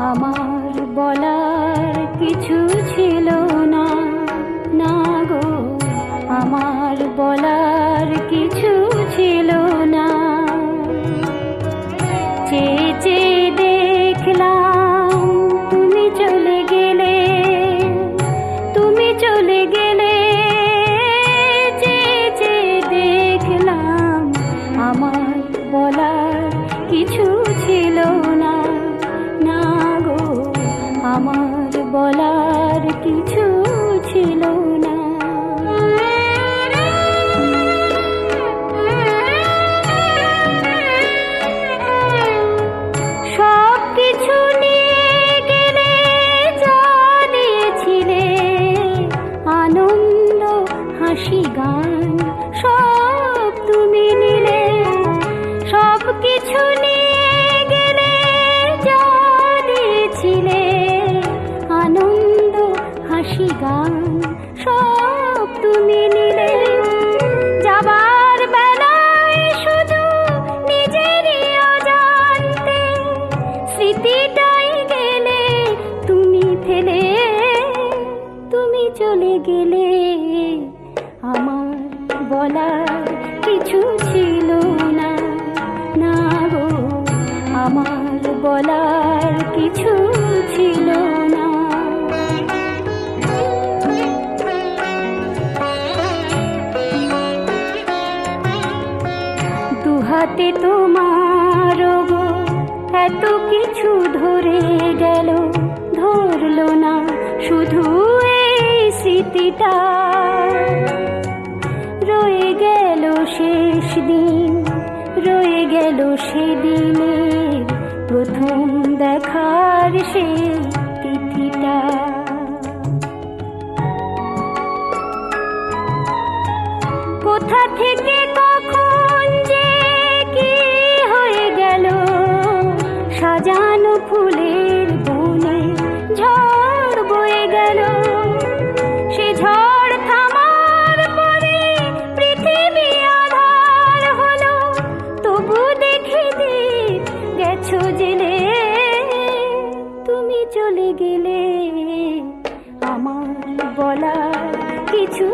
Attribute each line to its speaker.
Speaker 1: আমার বলার কিছু ছিল হাসি গান, সব তুমি নিলে। সব কিছু নিয়ে গেলে যা আনন্দ, হাসি গান, সব তুমি নিলে। যাবার শুধু নিজেরই স্মৃতিটাই গেলে তুমি ফেলে, তুমি চলে গেলে। আমার বলার কিছু ছিল না। না গো, আমার বলার কিছু ছিল না। দুহাতে তোমার গো এত কিছু ধরে গেল, ধরলো না। শুধু এই স্মৃতিটা সেদিনের প্রথম দেখার সে তিথিটা। কোথা থেকে চলে গেলে আমার বলা কিছু